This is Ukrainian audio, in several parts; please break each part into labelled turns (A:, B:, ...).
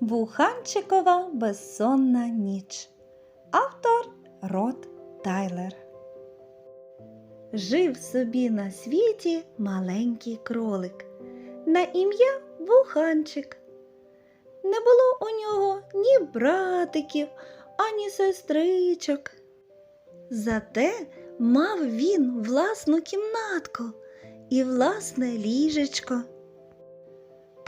A: Вуханчикова безсонна ніч. Автор Рот Тайлер. Жив собі на світі маленький кролик на ім'я Вуханчик. Не було у нього ні братиків, ані сестричок. Зате мав він власну кімнатку і власне ліжечко.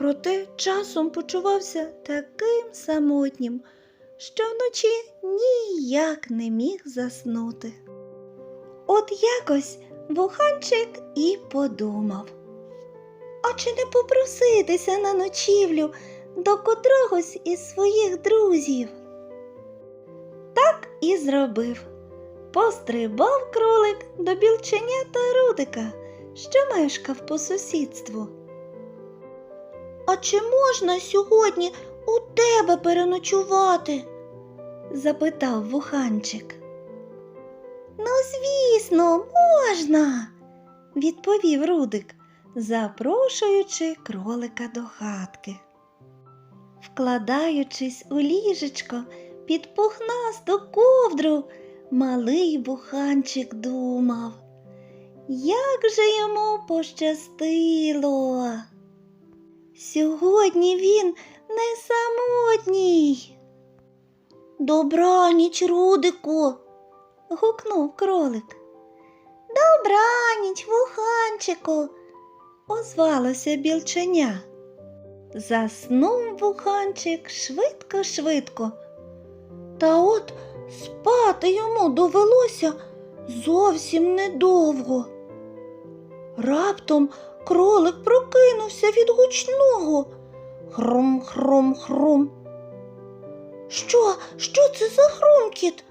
A: Проте часом почувався таким самотнім, що вночі ніяк не міг заснути. От якось вуханчик і подумав. А чи не попроситися на ночівлю до котрогось із своїх друзів? Так і зробив. Пострибав кролик до білченя та Рудика, що мешкав по сусідству. А чи можна сьогодні у тебе переночувати? запитав вуханчик. Ну, звісно, можна, відповів Рудик, запрошуючи кролика до хатки. Вкладаючись у ліжечко під пухнасту ковдру, малий вуханчик думав, як же йому пощастило. Сьогодні він не самотній. Добраніч, Рудику, гукнув кролик. Добраніч, вуханчику, озвалося білченя. Заснув вуханчик швидко-швидко. Та от спати йому довелося зовсім недовго. Раптом кролик прокинувся від гучного. Хрум-хрум-хрум. Що, що це за хрумкіт?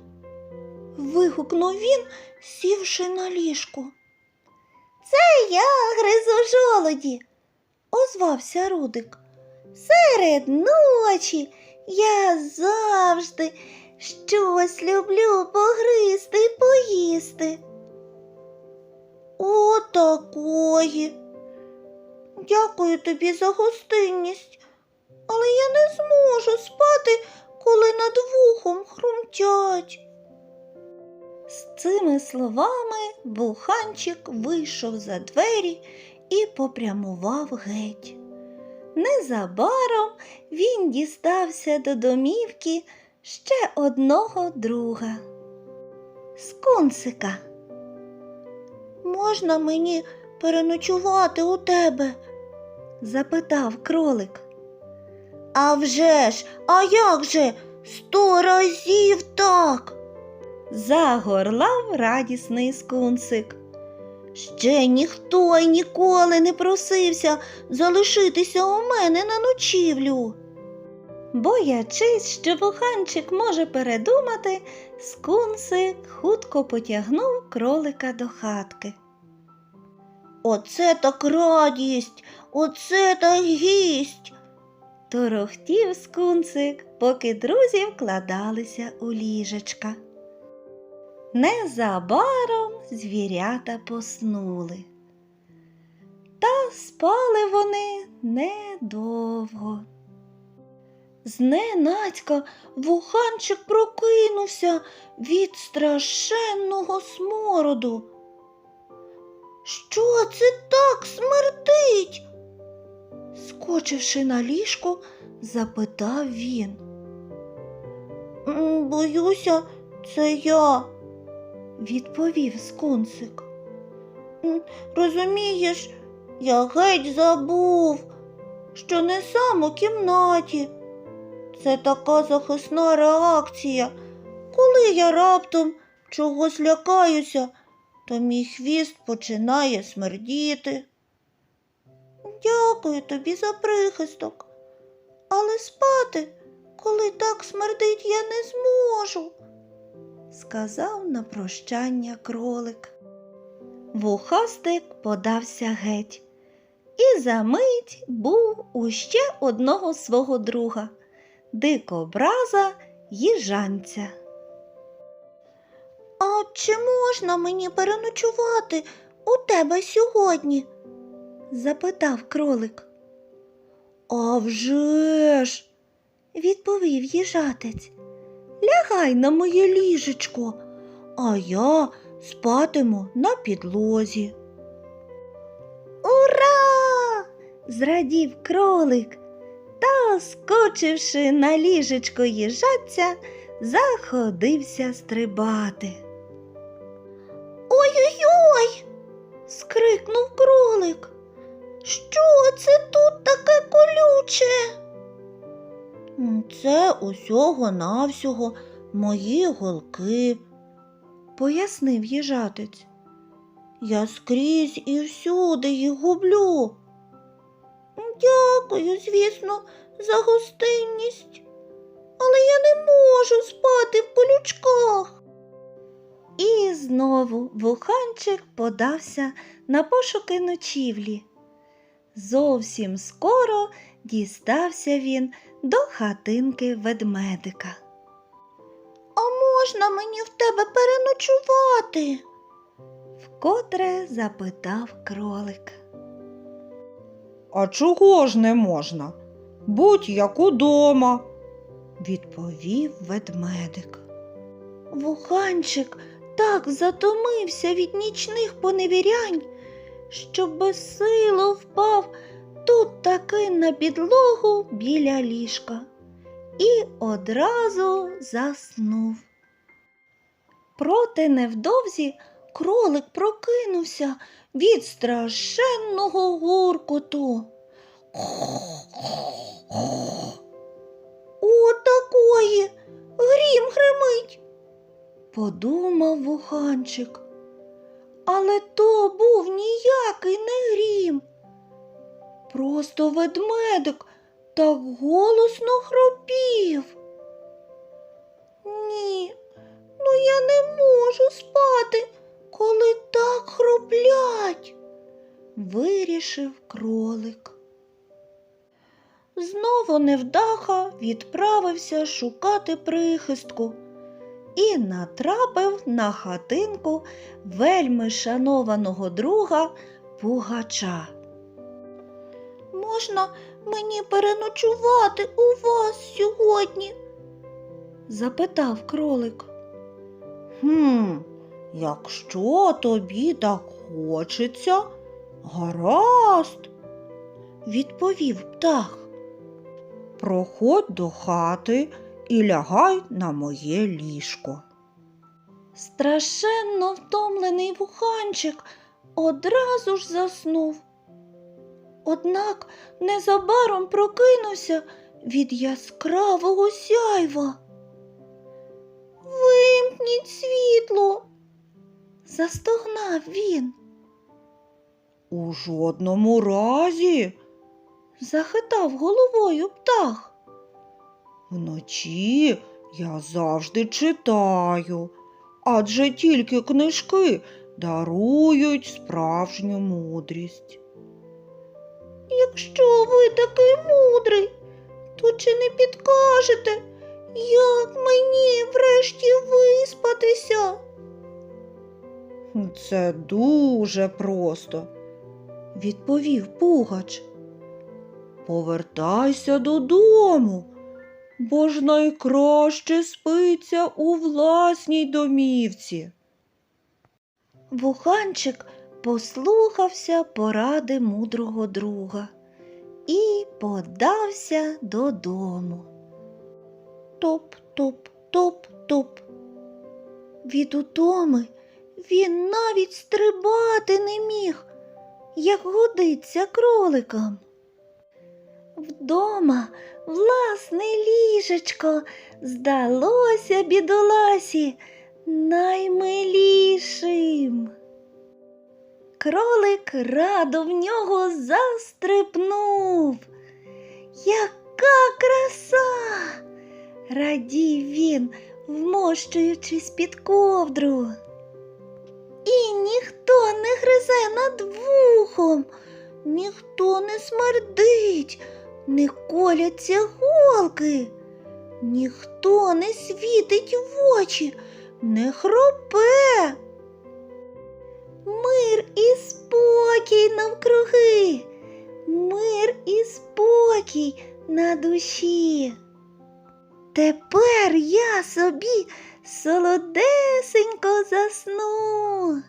A: вигукнув він, сівши на ліжку. Це я гризу жолоді, озвався Рудик. Серед ночі я завжди щось люблю погризти Дякую тобі за гостинність, але я не зможу спати, коли над вухом хрумтять. З цими словами буханчик вийшов за двері і попрямував геть. Незабаром він дістався до домівки ще одного друга. Скунсика. Можна мені переночувати у тебе? Запитав кролик. «А вже ж, а як же? Сто разів так. Загорлав радісний скунсик. Ще ніхто й ніколи не просився залишитися у мене на ночівлю. Боячись, що вуханчик може передумати, скунсик хутко потягнув кролика до хатки. Оце так радість, оце так гість. Торохтів скунсик, поки друзі вкладалися у ліжечка. Незабаром звірята поснули. Та спали вони недовго. Зненацька вуханчик прокинувся від страшенного смороду. Що це так смердить? Скочивши на ліжко, запитав він. Боюся, це я, відповів скунсик. Розумієш, я геть забув, що не сам у кімнаті. Це така захисна реакція. Коли я раптом чогось лякаюся, то мій хвіст починає смердіти. Дякую тобі за прихисток, але спати, коли так смердить, я не зможу, сказав на прощання кролик. Вухастик подався геть і за мить був у ще одного свого друга дикобраза їжанця. А чи можна мені переночувати у тебе сьогодні? запитав кролик. «А вже ж!» відповів їжатець. Лягай на моє ліжечко, а я спатиму на підлозі. Ура! зрадів кролик та, скочивши на ліжечко їжаця, заходився стрибати. Скрикнув кролик. Що це тут таке колюче? Це усього навсього мої голки, пояснив їжатець. Я скрізь і всюди їх гублю. Дякую, звісно, за гостинність, але я не можу спати в колючках. І знову вуханчик подався на пошуки ночівлі. Зовсім скоро дістався він до хатинки ведмедика. А можна мені в тебе переночувати? вкотре запитав кролик.
B: А чого ж не можна? Будь як удома, відповів ведмедик.
A: Вуханчик так затомився від нічних поневірянь, що безсило впав тут таки на підлогу біля ліжка і одразу заснув. Проте невдовзі кролик прокинувся від страшенного гуркоту. О, такої! Грім гримить, подумав вуханчик. Але то був ніякий не грім. Просто ведмедик так голосно хропів. Ні, ну я не можу спати, коли так хроплять, вирішив кролик. Знову невдаха відправився шукати прихистку і натрапив на хатинку вельми шанованого друга Пугача. Можна мені переночувати у вас сьогодні? запитав кролик.
B: Хм, якщо тобі так хочеться, гаразд,
A: відповів птах.
B: проходь до хати і лягай на моє ліжко.
A: Страшенно втомлений вуханчик одразу ж заснув. Однак незабаром прокинувся від яскравого сяйва. Вимкніть світло, застогнав він,
B: У жодному разі.
A: захитав головою птах.
B: Вночі я завжди читаю, адже тільки книжки дарують справжню мудрість.
A: Якщо ви такий мудрий, то чи не підкажете, як мені врешті виспатися?
B: Це дуже просто,
A: відповів Пугач.
B: Повертайся додому, бо ж найкраще спиться у власній домівці.
A: Вуханчик послухався поради мудрого друга і подався додому. Топ-топ-топ-топ. Від утоми він навіть стрибати не міг, як годиться кроликам. Вдома власне ліжечко здалося бідоласі наймилішим. Кролик радо в нього застрибнув. Яка краса! радів він, вмощуючись під ковдру. І ніхто не гризе над вухом, ніхто не смердить, не коляться голки, ніхто не світить в очі, не хропе. Мир і спокій навкруги, мир і спокій на душі. Тепер я собі солодесенько засну.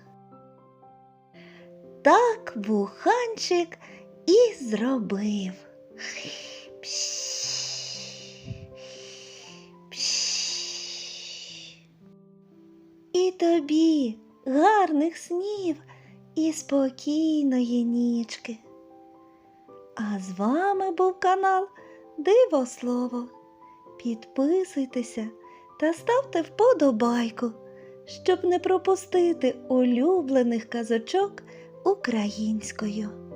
A: Так вуханчик і зробив. І тобі гарних снів і спокійної нічки. А з вами був канал Диво Слово. Підписуйтеся та ставте вподобайку, щоб не пропустити улюблених казочок українською.